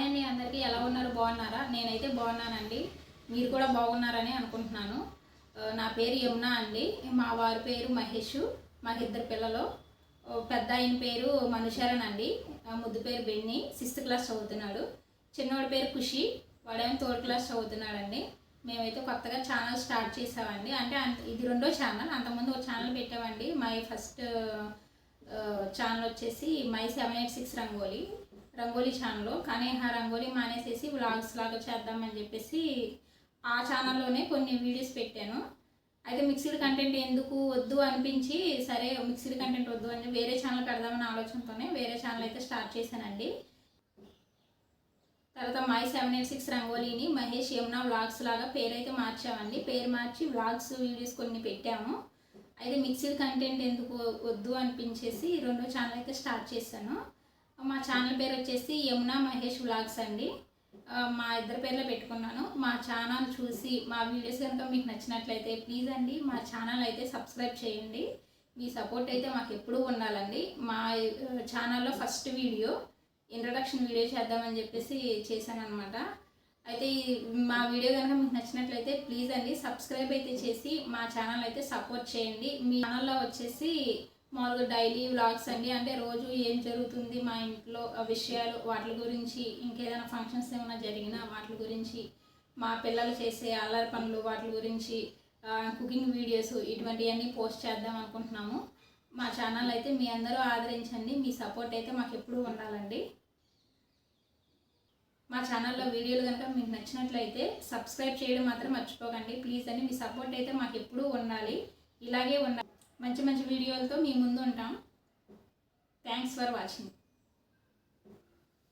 Hi అండి అందరికీ. ఎలా ఉన్నారు? బాగున్నారా? నేనైతే బాగున్నానండి. మీరు కూడా బాగున్నారని అనుకుంటున్నాను. నా పేరు యమున అండి. మా వారి పేరు మహేష్. మా ఇద్దరు పిల్లలు. పెద్ద ఆయన పేరు మనుషరణ్ అండి. ముద్దు పేరు బెన్ని. సిక్స్త్ క్లాస్ చదువుతున్నాడు. చిన్నోడి పేరు ఖుషి. వాడేమో థర్డ్ క్లాస్ చదువుతున్నాడండి. మేమైతే కొత్తగా ఛానల్ స్టార్ట్ చేసామండి. అంటే అంత- ఇది రెండో ఛానల్. అంతకుముందు ఒక ఛానల్ పెట్టామండి. మై ఫస్ట్ ఛానల్ వచ్చేసి my seven eight six rangoli. Rangoli channel కానీ ఆ రంగోలీ మానేసేసి వ్లాగ్స్ లాగా చేద్దామని చెప్పేసి ఆ ఛానల్లోనే కొన్ని వీడియోస్ పెట్టాను. అయితే మిక్స్డ్ కంటెంట్ ఎందుకు వద్దు అనిపించి సరే మిక్స్డ్ కంటెంట్ వద్దు అని వేరే ఛానల్ పెడదామని ఆలోచనతోనే వేరే ఛానల్ అయితే స్టార్ట్ చేశానండి. తర్వాత మై సెవెన్ ఎయిట్ సిక్స్ రంగోలీని మహేష్ యమున వ్లాగ్స్ లాగా పేరైతే మార్చామండి. పేరు మార్చి వ్లాగ్స్ వీడియోస్ కొన్ని పెట్టాము. అయితే మిక్స్డ్ కంటెంట్ ఎందుకు వద్దు అనిపించేసి రెండో ఛానల్ అయితే స్టార్ట్ చేశాను. మా ఛానల్ పేరు వచ్చేసి యమునా మహేష్ వ్లాగ్స్ అండి. మా ఇద్దరి పేర్లో పెట్టుకున్నాను. మా ఛానల్ చూసి మా వీడియోస్ కనుక మీకు నచ్చినట్లయితే ప్లీజ్ అండి మా ఛానల్ అయితే సబ్స్క్రైబ్ చేయండి. మీ సపోర్ట్ అయితే మాకు ఎప్పుడూ ఉండాలండి. మా ఛానల్లో ఫస్ట్ వీడియో ఇంట్రడక్షన్ వీడియో చేద్దామని చెప్పేసి చేశాను అనమాట అయితే ఈ మా వీడియో కనుక మీకు నచ్చినట్లయితే ప్లీజ్ అండి సబ్స్క్రైబ్ అయితే చేసి మా ఛానల్ అయితే సపోర్ట్ చేయండి. మీ ఛానల్లో వచ్చేసి మామూలుగా డైలీ వ్లాగ్స్ అండి. అంటే రోజు ఏం జరుగుతుంది మా ఇంట్లో ఆ విషయాలు వాటి గురించి ఇంకేదైనా ఫంక్షన్స్ ఏమైనా జరిగినా వాటి గురించి మా పిల్లలు చేసే అల్లరి పనులు వాటి గురించి కుకింగ్ వీడియోస్ ఇటువంటివన్నీ పోస్ట్ చేద్దాం అనుకుంటున్నాము. మా ఛానల్ అయితే మీ అందరూ ఆదరించండి. మీ సపోర్ట్ అయితే మాకు ఎప్పుడూ ఉండాలండి. మా ఛానల్లో వీడియోలు కనుక మీకు నచ్చినట్లయితే సబ్స్క్రైబ్ చేయడం మాత్రం మర్చిపోకండి. ప్లీజ్ అని మీ సపోర్ట్ అయితే మాకు ఎప్పుడూ ఉండాలి. ఇలాగే ఉండాలి మంచి మంచి వీడియోలతో మీ ముందు ఉంటాం. Thanks for watching